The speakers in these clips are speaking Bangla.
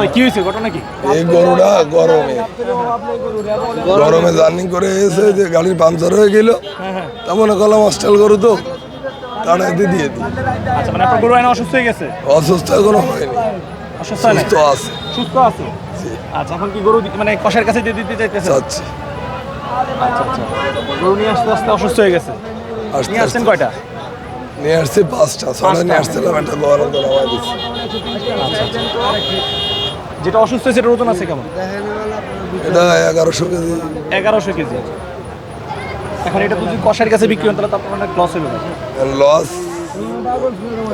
ভাই কি হয়েছে? ঘটনা কি? এই গরুটা গরমে। গরমে জার্নি করে এসে যে গাড়ির পাংচার হয়ে গেল। তা মনে করলাম হস্টেল গরু তো দিয়ে দিই। আচ্ছা মানে আপনার গরু অসুস্থ হয়ে গেছে? অসুস্থ এখনও হয়নি। অসুস্থ হয় আছে। সুস্থ আছে? আচ্ছা এখন কি গরু মানে কষের কাছে দিয়ে দিতে চাইতেছে? আচ্ছা আচ্ছা। গরু নিয়ে আসতে আসতে অসুস্থ হয়ে গেছে। নিয়ে আসছেন কয়টা? নিয়ে আসছি পাঁচটা। ছটা নিয়ে আসছিলাম একটা গরম নামাই দিচ্ছি যেটা অসুস্থ সেটার ওজন আছে কেমন? এটা এগারোশো কেজি। এগারোশো কেজি। এখন এটা যদি কষার কাছে বিক্রি হন তাহলে তো আপনার অনেক লস হবে ভাই। লস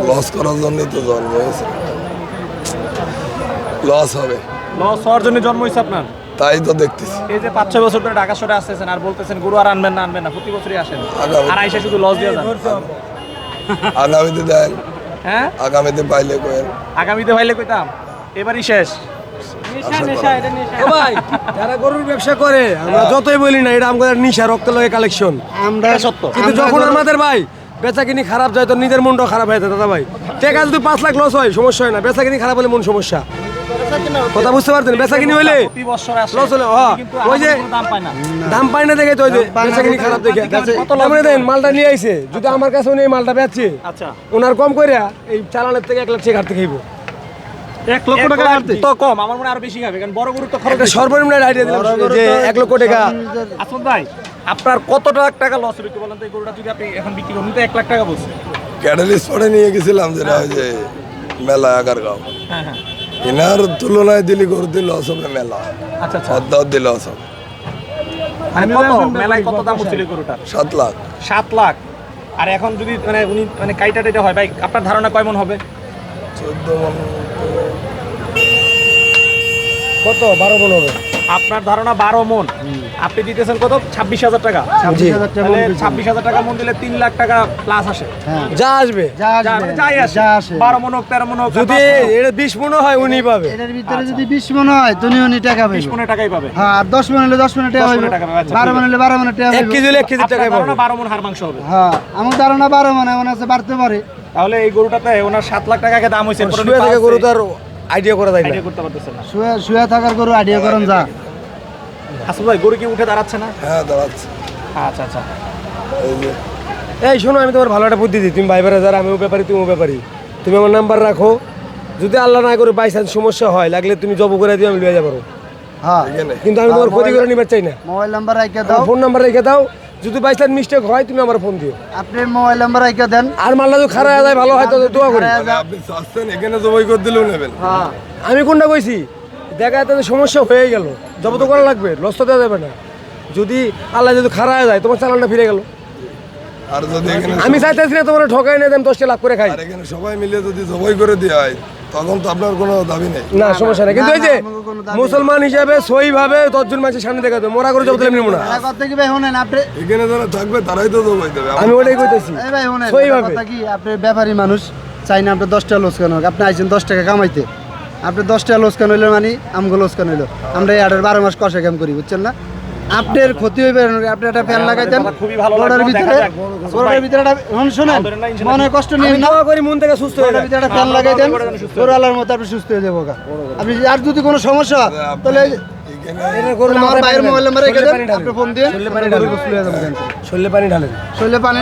লস করার জন্যই তো জন্ম হয়েছে। লস হবে। লস হওয়ার জন্য জন্ম হয়েছে আপনার? তাই তো দেখতেছি। এই যে পাঁচ ছয় বছর ধরে ঢাকা শহরে আসতেছেন আর বলতেছেন গরু আর আনবেন না আনবেন না প্রতি বছরই আসেন। আর আইসা শুধু লস দিয়ে যান। আগামীতে দেন। হ্যাঁ? আগামীতে পাইলে কেন আগামীতে ভাইলে কইতাম। এবারই শেষ। ভাই যারা গরুর ব্যবসা করে আমরা যতই বলি না এটা আমাদের নিশা রক্ত লগে কালেকশন আমরা সত্য। কিন্তু যখন আমাদের ভাই বেচা খারাপ যায় তো নিজের মনটাও খারাপ হয়ে যায় দাদা ভাই। টাকা যদি পাঁচ লাখ লস হয় সমস্যা হয় না। বেচা খারাপ হলে মন সমস্যা। কথা বুঝতে পারছেন? বেচা কিনি হইলে প্রতি বছর আসে। লস হলে হ্যাঁ। ওই যে দাম পায় না। পাই না দেখে তো ওই যে বেচা খারাপ দেখে। তারপরে দেন মালটা নিয়ে আইছে। যদি আমার কাছে উনি মালটা বেচছে আচ্ছা। ওনার কম করে এই চালানের থেকে এক লাখ খাইবো। এক লক্ষ টাকা তো কম আমার মনে হয় আরও বেশি খাবে কারণ বড় গরু তো খরচ সর্বনিম্ন আইডিয়া দিলাম যে এক লক্ষ টাকা। ভাই আপনার কত লাখ টাকা লস হবে বলেন তো এই গরুটা যদি আপনি এখন বিক্রি করেন তো এক লাখ টাকা বলছে। নিয়ে গেছিলাম যেটা ওই যে মেলা আগারগাঁও। হ্যাঁ হ্যাঁ। এনার তুলনায় দিলি গরু দিল লস হবে মেলা। আচ্ছা আচ্ছা। দিল লস হবে। মানে কত? মেলায় কত দাম হচ্ছিল এই গরুটার? সাত লাখ। সাত লাখ। আর এখন যদি মানে উনি মানে কাইটা টাইটা হয় ভাই আপনার ধারণা কয় মন হবে? চোদ্দ মন। কত? বারো মন হবে। আপনার ধারণা বারো মন। আপনি দিতেছেন কত? ছাব্বিশ হাজার টাকা। ছাব্বিশ হাজার টাকা মন দিলে তিন লাখ টাকা প্লাস আসে। যা আসবে। যাই আসে। যা আসে। বারো মন হোক তেরো মন হোক যদি এটা বিশ মনে হয় উনি পাবে। এটার ভিতরে যদি বিশ মন হয় তুমি উনি টাকা বিশ পাবে মনের টাকাই পাবে। হ্যাঁ আর দশ মন হলে দশ মনে টাকা পাবে টাকা আচ্ছা, বারো মন হলে বারো মনে টাকা এক পাবে কেজি হলে এক কেজি টাকায় পাবে। বারো মন হার মাংস হবে। হ্যাঁ আমার ধারণা বারো মনে মনে আছে বাড়তে পারে। তাহলে এই গরুটাতে ওনার সাত লাখ টাকা দাম হয়েছে এরপর আইডিয়া করা যায় না। idea করতে পারতেছেন না। শুয়ে শুয়ে থাকার গরু আইডিয়া করেন যা। আসলে ভাই গরু কি উঠে দাঁড়াচ্ছে না? হ্যাঁ দাঁড়াচ্ছে। আচ্ছা আচ্ছা। এই শোনো আমি তোমার ভালো একটা বুদ্ধি দিই। তুমি ভাইবারে যারা আমিও ব্যাপারি তুমিও ব্যাপারি। তুমি আমার নাম্বার রাখো। যদি আল্লাহ না করে বাই চান্স সমস্যা হয় লাগলে তুমি জব করে দিও আমি লিয়ে যাব। হ্যাঁ কিন্তু আমি তোমার ক্ষতি করে নিবার চাই না। মোবাইল নাম্বার রাইখে দাও। ফোন নাম্বার রেখে দাও। যদি বাই চান্স মিস্টেক হয় তুমি আমার ফোন দিও। আপনি মোবাইল নাম্বার রাইখে দেন। আর মাল্লা যদি খারাপ হয়ে যায় ভালো হয় তো দোয়া করি। আপনি চাচ্ছেন এখানে জবাই করে দিলেও নেবেন হ্যাঁ। আমি কোনটা কইছি? দেখা যাচ্ছে সমস্যা হয়ে গেল। জব তো করা লাগবে লস তো দেওয়া যাবে না। যদি আল্লাহ যদি খারাপ হয়ে যায় তোমার চালানটা ফিরে গেল। আর যদি আমি চাইতেছি না তোমার ঠকাই না দেন দশটা লাখ করে খাই। আর এখানে সবাই মিলে যদি জবাই করে দেওয়া হয় তখন তো আপনার কোনো দাবি নেই। না সমস্যা নেই। কিন্তু এই যে মুসলমান হিসাবে সই ভাবে দশজন মানুষের সামনে দেখা দেবে মোরা করে জব দিলাম না। এখানে যারা থাকবে তারাই তো দেবে। আমি ওটাই কইতেছি। সই ভাবে কি? আপনি ব্যাপারী মানুষ চাই না আপনি দশ টাকা লোসকান হোক। আপনি আইছেন দশ টাকা কামাইতে। আপনি দশ টাকা লোসকান হইলে মানে আমগো লোসকান হইল? আমরা এই আটের বারো মাস কষে কাম করি বুঝছেন না? আপনার ক্ষতি হইবে না, আপনি একটা ফ্যান লাগাইতেন খুবই ভালো গরুর ভিতরে দেখা ভিতরে একটা শুন, শুনেন মনে কষ্ট আমি নিন। না করি মন থেকে সুস্থ হয়ে যায়। ভিতরে একটা ফ্যান লাগাইতেন গরু আলার মতো আপনি সুস্থ হয়ে যাব গা। আপনি আর যদি কোনো সমস্যা হয়, তাহলে আমার পানি মোবাইল নাম্বার রেখে ঢালেন, দেন হয়ে যাবে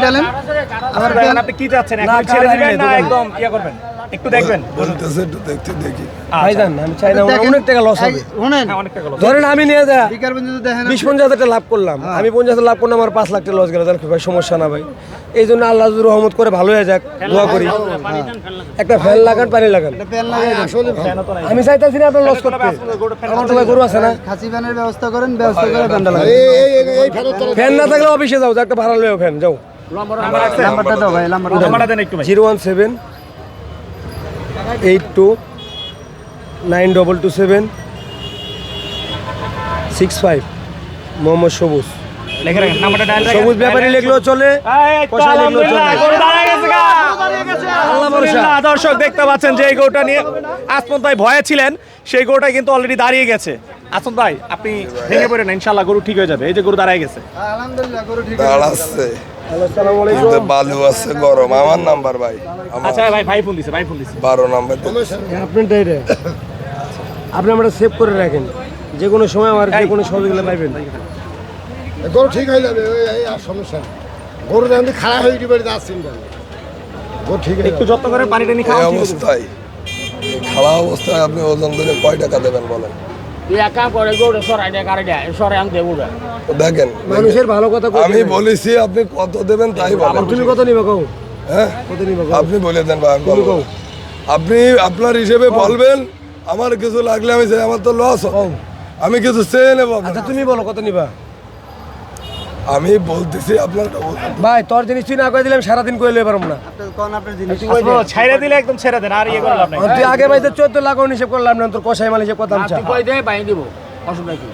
ঢালেন। আবার আপনি কি চাচ্ছেন? না, ছেড়ে দিবেন না একদম ইয়া করবেন? একটু দেখবেন। বলতেছে একটু দেখতে দেখি। ভাইজান আমি চাই না অনেক টাকা লস হবে। শুনেন। হ্যাঁ অনেক টাকা। ধরেন আমি নিয়ে যা বিশ পঞ্চাশ হাজার টাকা লাভ করলাম। আমি পঞ্চাশ হাজার লাভ করলাম আমার পাঁচ লাখ টাকা লস গেল। তাহলে ভাই সমস্যা না ভাই। এই জন্য আল্লাহ রহমত করে ভালো হয়ে যাক দোয়া করি। একটা ফ্যান লাগান পানি লাগান। দেন। আমি চাইতেছি না আপনার লস করতে। আমার তো ভাই গরু আছে না? খাসি ফ্যানের ব্যবস্থা করেন ব্যবস্থা করে ফ্যানটা লাগাই ফ্যান না থাকলে অফিসে যাও একটা ভাড়া লেও ফ্যান যাও। নাম্বারটা দাও ভাই নাম্বারটা দেন একটু ভাই। Zero one seven eight two nine double two seven six five Mohammad Sabuj. Sabuj Bepari লিখলেও চলে পয়সা লিখলেও দর্শক দেখতে পাচ্ছেন যে এই গরুটা নিয়ে। আজ পর্যন্ত ভয়ে ছিলেন। সেই গরুটা কিন্তু অলরেডি দাঁড়িয়ে গেছে। আসন ভাই আপনি ভেঙে পড়েন না, ইনশাল্লাহ গরু ঠিক হয়ে যাবে। এই যে গরু দাঁড়ায় গেছে। আলহামদুলিল্লাহ গরু ঠিক আছে বালু গরম। আমার নাম্বার ভাই। আচ্ছা ভাই ভাই ফোন দিছে ভাই ফোন দিছে। বারো নাম্বার রে। আপনি আমরা সেভ করে রাখেন। যে কোনো সময় আমার যে কোনো সহযোগিতা পাইবেন। গরু ঠিক হয়ে যাবে এই আর সমস্যা গরু খারাপ হয়ে যাবে গরু ঠিক হয়ে একটু যত্ন করে পানিটা নিয়ে খাওয়া অবস্থায়। খারাপ অবস্থায় আপনি ওজন ধরে কয় টাকা দেবেন বলেন? দেখেন মানুষের ভালো কথা আমি বলেছি আপনি কত দেবেন তাই বলেন। তুমি কত নিবে কও? হ্যাঁ? কত নিবে কও? আপনি বলে দেন। আপনি আপনার হিসেবে বলবেন আমার কিছু লাগলে আমি আমার তো লস আমি কিছু চেয়ে নেব আচ্ছা তুমি বলো কত নিবা? আমি বলতেছি আপনার। ভাই তোর জিনিস তুই না করে দিলাম সারাদিন করে লইতে পারব না। আপনার কোন আপনার জিনিস ছাইরে দিলে একদম ছেড়ে দেন আর ইয়ে করে লাভ তুই আগে ভাই চোদ্দ লাখ হিসেব করলাম না তোর কষাই মাল হিসেব করতাম দেয় বাইন দিব। অসুবিধা কি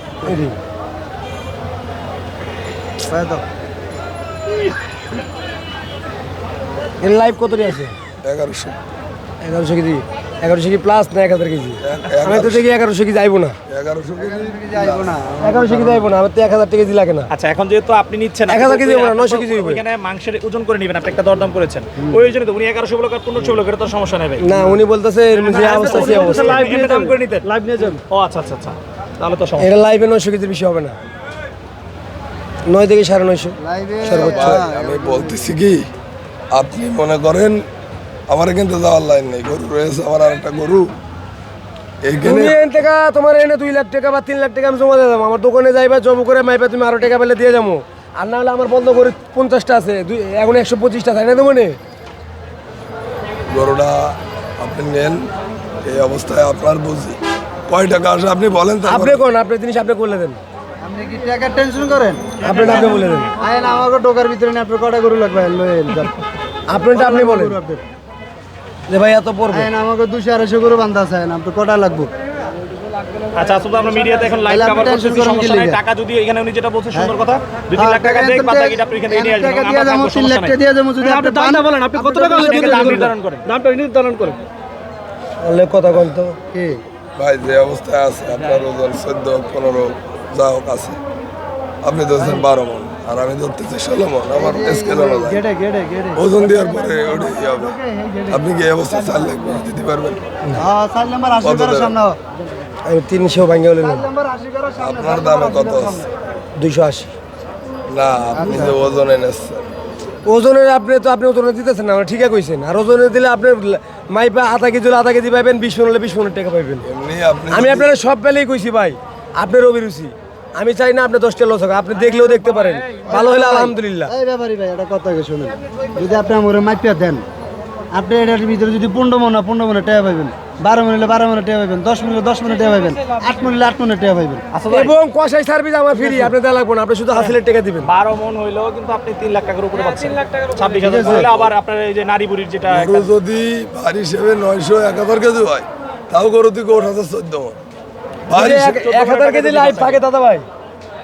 এর লাইভ কত আছে? এগারোশো। এগারোশো কেজি। এগারোশো কেজি প্লাস না এক হাজার কেজি। আমি তো দেখি এগারোশো কেজি আইবো না। এগারোশো কেজি যাইবো না এগারোশো কেজি আইবো না আমার তো এক হাজার কেজি লাগে না। আচ্ছা এখন যেহেতু আপনি নিচ্ছেন এক হাজার কেজি হবে না, নয়শো কেজি। ওইখানে মাংসের ওজন করে নেবেন আপনি একটা দরদাম করেছেন। ওই জন্য তো উনি এগারোশো বলো আর পনেরোশো বলো এটা তো সমস্যা নেই ভাই। না উনি বলতেছে এর যে অবস্থা সে অবস্থা। লাইভ নিয়ে দাম করে নিতেন লাইভ নিয়ে যান। ও আচ্ছা আচ্ছা আচ্ছা তাহলে তো সমস্যা। এটা লাইভে নয়শো কেজির বেশি হবে না। নয় থেকে সাড়ে নয়শো। লাইভে আমি বলতেছি কি আপনি মনে করেন আমার কিন্তু যাওয়ার লাইন নেই। গরু রয়েছে আমার আর একটা গরু। এইখানে তুমি এন তোমার এনে দুই লাখ টাকা বা তিন লাখ টাকা আমি জমা দিয়ে যাব আমার দোকানে যাইবা জমা করে মাইবা তুমি আরও টাকা পেলে দিয়ে যাব। আর না হলে আমার বন্ধ করে পঞ্চাশটা আছে। দুই এখন একশো পঁচিশটা তাই না। দোকানে গরুটা আপনি নেন। এই অবস্থায় আপনার বুঝি। কয় টাকা আসে? আপনি বলেন আপনি কোন? আপনার জিনিস আপনি করলে দেন। আপনি কি টাকার টেনশন করেন? আপনি আপনি বলে দেন। আয়েন আমাকে টোকার ভিতরে নিয়ে আপনার কটা গরু লাগবে? আপনারটা আপনি বলেন। যে ভাই এত পড়বে। আমাকে দুশো আড়াইশো গরু বান্ধা আছে আয়েন আপনার কটা লাগবে? আচ্ছা আসলে আমরা মিডিয়াতে এখন লাইভ আপনি কভার করতেছি সমস্যা নাই। টাকা যদি এখানে উনি যেটা বলছে সুন্দর কথা। দুই তিন লাখ টাকা দেখ বাদ বাকিটা আপনি এখানে নিয়ে আসবেন টাকা দিয়ে যাব থাকব, লাখ টাকা দিয়ে যাব যদি আপনি দামটা বলেন আপনি কত টাকা আপনি দাম নির্ধারণ করেন। দামটা নির্ধারণ করে বললে কথা কন তো। কি? ভাই যে অবস্থায় আছে আপনার ওজন চোদ্দ পনেরো যা হোক আছে। আপনি ধরছেন বারো মন। আর আমি ধরতেছি ষোলো আমার স্কেল ওজন দেওয়ার পরে ওটাই ইয়ে হবে। আপনি কি এই অবস্থায় চার লাখ দিতে পারবেন? আমি তিনশো করার সামনে। আপনার দামে কত দুইশো আশি। না আপনি যে ওজন এনেছেন ওজনের আপনি তো আপনি ওজনে দিতেছেন না ঠিকই কইছেন। আর ওজনে দিলে আপনি মাইপা আধা কেজি হলে আধা কেজি পাইবেন বিশ মন হলে বিশ মনের টাকা পাইবেন। আমি আপনার সব বেলেই কইছি ভাই আপনার অভিরুচি। আমি চাই না আপনি দশটা লস হোক আপনি দেখলেও দেখতে পারেন। ভালো হলে আলহামদুলিল্লাহ। এই ব্যাপারই ভাই একটা কথা শুনুন। যদি আপনি আমার মাইপিয়া দেন আপনি এটার ভিতরে যদি পনেরো মনে পনেরো মনে টেয়া পাইবেন। বারো মিনিটে বারো মিনিট টেয়া পাইবেন দশ মিনিটে দশ মিনিট টেয়া পাইবেন আট মিনিটে আট মিনিট টেয়া পাইবেন। এবং কষাই সার্ভিস আমার ফ্রি আপনি দেওয়া লাগবে না আপনি শুধু হাসিলের টাকা দিবেন। বারো মন হইলেও কিন্তু আপনি তিন লাখ টাকার উপরে পাচ্ছেন। ছাব্বিশ হাজার আবার আপনার এই যে নারী বুড়ির যেটা যদি ভার হিসেবে নয়শো এক হাজার কেজি হয় তাও গরু থেকে ওঠ হাজার চোদ্দ মন। এক- এক হাজার কেজি লাইভ থাকে দাদা ভাই।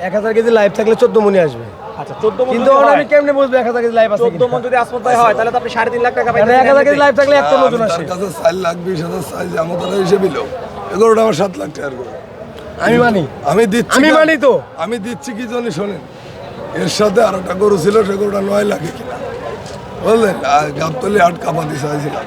এক হাজার কেজি লাইভ থাকলে চোদ্দ মনে আসবে। আচ্ছা চোদ্দ কিন্তু আমি কেমনে বুঝব এক হাজার কেজি লাইভ আছে চোদ্দ মন যদি আসমত হয় তাহলে তো আপনি সাড়ে তিন লাখ টাকা কিনা। এক হাজার কেজি লাইভ থাকলে একটা নতুন আসে। কাছে চার লাখ বিশ হাজার চাইছি আমার তারা হিসেবে লোক এ আমার সাত লাখ টাকার গরু আমি মানি। আমি দিচ্ছি আমি মানি তো। আমি দিচ্ছি কি জন্য শোনেন এর সাথে আর একটা গরু ছিল সে গরুটা নয় লাখে কিনা। বুঝলেন? গাবতলি আট কাপাতি চাইছিলাম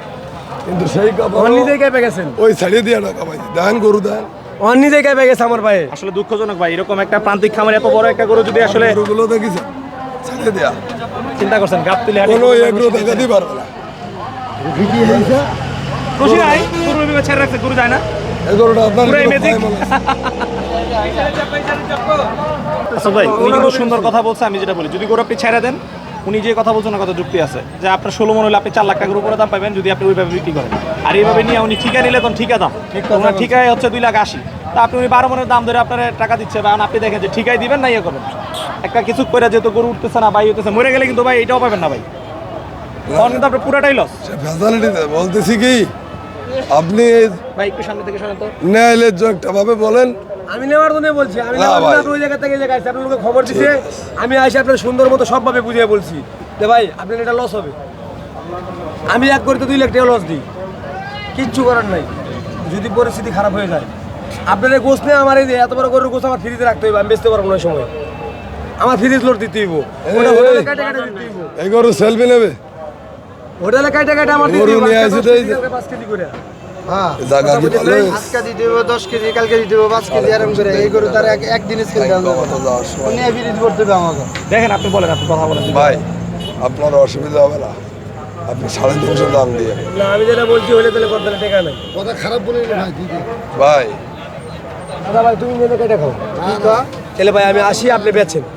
কিন্তু সেই কাপা নিজেই কেঁপে গেছেন। ওই ছাড়িয়ে দিয়ে টাকা পাইছি দেন গরু দেন। আমার নিজেই কেঁপে গেছে আমার ভাই আসলে দুঃখজনক ভাই এরকম একটা প্রান্তিক খামার এত বড় একটা গরু যদি আসলে গরুগুলো দেখিছে? ছাড়িয়ে দেয়া। চিন্তা করছেন গাপ তুলে হাঁটি কোনো এগুলো দেখা দিতে পারবে না। খুশি নাই? গরু এভাবে ছেড়ে রাখছে গরু যায় না? এই গরুটা আপনার? আচ্ছা ভাই উনি কিন্তু সুন্দর কথা বলছে আমি যেটা বলি। যদি গরু আপনি ছেড়ে দেন উনি যে কথা বলছেন না কথা যুক্তি আছে যে আপনার ষোলো মন হলে আপনি চার লাখ টাকার উপরে দাম পাবেন যদি আপনি ওইভাবে বিক্রি করেন। আর এইভাবে নিয়ে উনি ঠিকা নিলে তখন ঠিকা দাম ওনার ঠিকায় হচ্ছে দুই লাখ আশি। তা আপনি উনি বারো মনের দাম ধরে আপনার টাকা দিচ্ছে বা আপনি দেখেন যে ঠিকাই দিবেন না ইয়ে করবেন। একটা কিছু করে যেহেতু গরু উঠতেছে না ভাই হইতেছে মরে গেলে কিন্তু ভাই এটাও পাবেন না ভাই। তখন কিন্তু আপনার পুরাটাই লস বলতেছি কি আপনি ভাই একটু সামনে থেকে সরেন তো। ন্যায়ালয়ের একটা ভাবে বলেন আমি নেওয়ার জন্য বলছি আমি না ভাই। ওই জায়গা থেকে আসছি, আপনার লোকে খবর দিছে আমি আইসি আপনার সুন্দর মতো সবভাবে বুঝিয়ে বলছি। যে ভাই আপনার এটা লস হবে। আমি এক করতে দুই লাখ টাকা লস দিই। কিচ্ছু করার নাই। যদি পরিস্থিতি খারাপ হয়ে যায়। আপনার এই গোছ নিয়ে আমার এই এত বড় গরুর গোছ আমার ফ্রিজে রাখতে হইব আমি বেচতে পারব না ওই সময়। আমার ফ্রিজ লোড দিতে হইব। এই, গরু সেলফি নেবে? হোটেলে কাটে কাটে আমার দিতে তো এই কেজি করে। জায়গা কি ভালো হয়েছে? আজকে দিতে হবে দশ কেজি কালকে কেজি করে। এই গরু তার এক- একদিনে স্কেল। উনি করতে হবে আমাকে। দেখেন আপনি বলেন আপনি কথা বলেন। ভাই আপনার অসুবিধা হবে না। আপনি সাড়ে তিনশো দাম দিয়ে। না আমি যেটা বলছি হলে তাহলে করতে টেকা নাই কথা খারাপ বলে ভাই ভাই। দাদা ভাই তুমি নিয়ে কেটে খাও? তাহলে ভাই আমি আসি আপনি বেচেন। না এমনি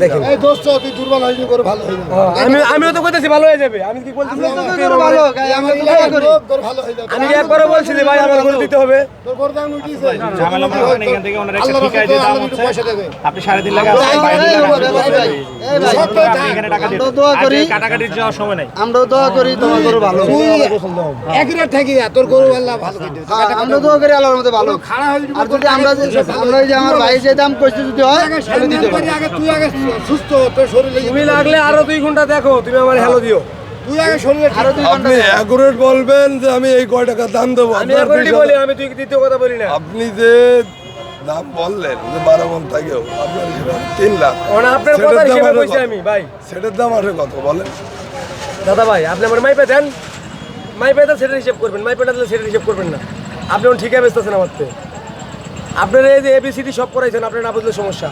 দেখেন। এই দোস্ত তুই দুর্বল হয়নি করে ভালো হয়ে যাবে আমি আমিও তো কইতেছি ভালো হয়ে যাবে। আমি কি বলছি ভালো গাই, আমরা তো দোয়া করি তোর ভালো হয়ে যাবে আমি একবারও বলছি যে ভাই আমার করে দিতে হবে। তোর গরু দাম উঠিয়েছে। ঝামেলা মনে করেন এখান থেকে ওনার একটা আল্লাহ ঠিকায় রাখে যে তো দাম হচ্ছে। পয়সা দেবে। আপনি সাড়ে তিন লাখ আছে এই, বাইরে এই, তিন লাখ এই, ভাই, আপনি এখানে টাকা দিয়ে আমরা দেন। দোয়া করি। কাটাকাটির যাওয়ার সময় নাই। আমরাও দোয়া করি তোমার গরু ভালো তুই একই থাকি তোর গরু আল্লাহ ভালো করে হ্যাঁ, আমরা দোয়া করি আল্লাহর মধ্যে ভালো। খাড়া হয়ে আর যদি আমরা আমরা যে আমার ভাই যে দাম যদি হয় দিতে পারি তুই আগে সুস্থ তোর শরীরে তুমি লাগলে আরও দুই ঘণ্টা দেখো তুমি আমার হ্যালো দিও। তুই আগে শরীরে আরও দুই ঘণ্টা আপনি অ্যাকুরেট বলবেন যে আমি এই কয় টাকা দাম দেবো আমি আপনার বলি আমি তুই দ্বিতীয় কথা বলি না। আপনি যে দাম বললেন যে বারো মন থাকেও আপনার তিন লাখ। আপনার সেটার কথা দাম হিসেবে আরও কত? আমি ভাই। সেটার দাম আরও কত বলেন। দাদা ভাই আপনি আমার মাইপে দেন। মাইপে দেন সেটা হিসেব করবেন মাইপে না দিলে সেটা হিসেব করবেন না। আপনি এখন ঠিকই বেচতেছেন আমার থেকে। আপনার এই যে এবিসিডি সব করাইছেন আপনার না বুঝলে সমস্যা।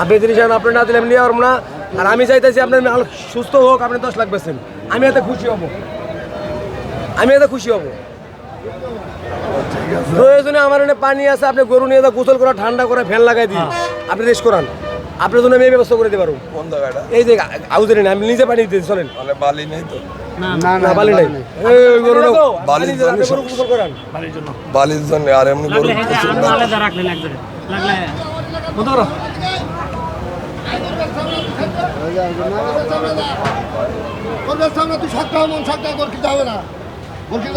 আপনি এখন আপনি না দিলে আমি নিয়ে পারব না। আর আমি চাইতেছি আপনার মাল সুস্থ হোক আপনি দশ লাখ বেছেন আমি এতে খুশি হব। আমি এতে খুশি হব। প্রয়োজনে আমার এখানে পানি আছে আপনি গরু নিয়ে যা গোসল করা ঠান্ডা করে ফ্যান লাগাই দিই আপনি রেস্ট করান। আপনার জন্য আমি এই ব্যবস্থা করে দিতে পারব এই যে আউজের আমি নিজে পানি দিতে চলেন। মানে বালি নেই তো? না না বালি নাই। এই গরু না বালির জন্য গরু গোসল করান। বাড়ির জন্য। বালির জন্য আর এমনি গরু ব্যবসা তুই সপ্তাহ মন সপ্তাহ ব্যবসা হবে না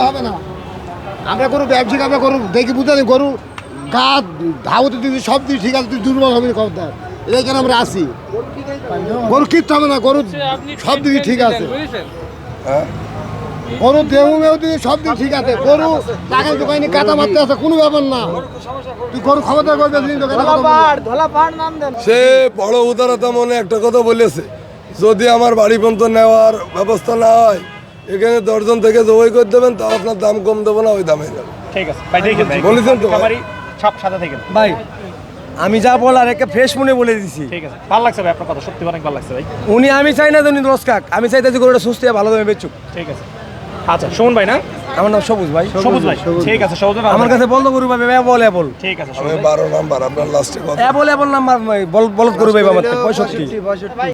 হবে না আমরা গরু ব্যবসায়িক আমরা গরু দেখি বুঝতে পারি গরু গা ধাউতে দিদি সব দিক ঠিক আছে তুই দুর্বল হবে কথা এখানে আমরা আসি। গরু কিনতে হবে না গরু সব দিদি ঠিক আছে। হ্যাঁ। গরু দেহু মেহু সব দিক ঠিক আছে। গরু টাকা দোকানে কাটা মারতে আছে কোনো ব্যাপার না। তুই গরু খবরদার করবে সে বড় উদারতা মনে একটা কথা বলেছে যদি আমার বাড়ি পর্যন্ত নেওয়ার ব্যবস্থা না হয় এখানে দশজন থেকে জবাই করে দেবেন তাও আপনার দাম কম দেবো না ওই দামে ঠিক আছে বলেছেন তো ভাই? সাদা থাকেন ভাই আমি যা বলার একে ফ্রেশ মনে বলে দিছি। ঠিক আছে ভালো লাগছে ভাই আপনার কথা সত্যি অনেক ভালো লাগছে ভাই। উনি আমি চাই না যে উনি লস কাক আমি চাইতেছি গরুটা সুস্থ ভালো দামে বেচুক। ঠিক আছে। আচ্ছা সুমন ভাই না? আমার নাম সবুজ ভাই। সবুজ ভাই ঠিক আছে সবুজ ভাই আমার কাছে বলতো গরু ভাই অ্যাবল অ্যাবল। ঠিক আছে আমি বারো নাম্বার আপনার লাস্টে কথা। অ্যাবল অ্যাবল নাম্বার বলদ গরু ভাই আমার থেকে, পঁয়ষট্টি পঁয়ষট্টি।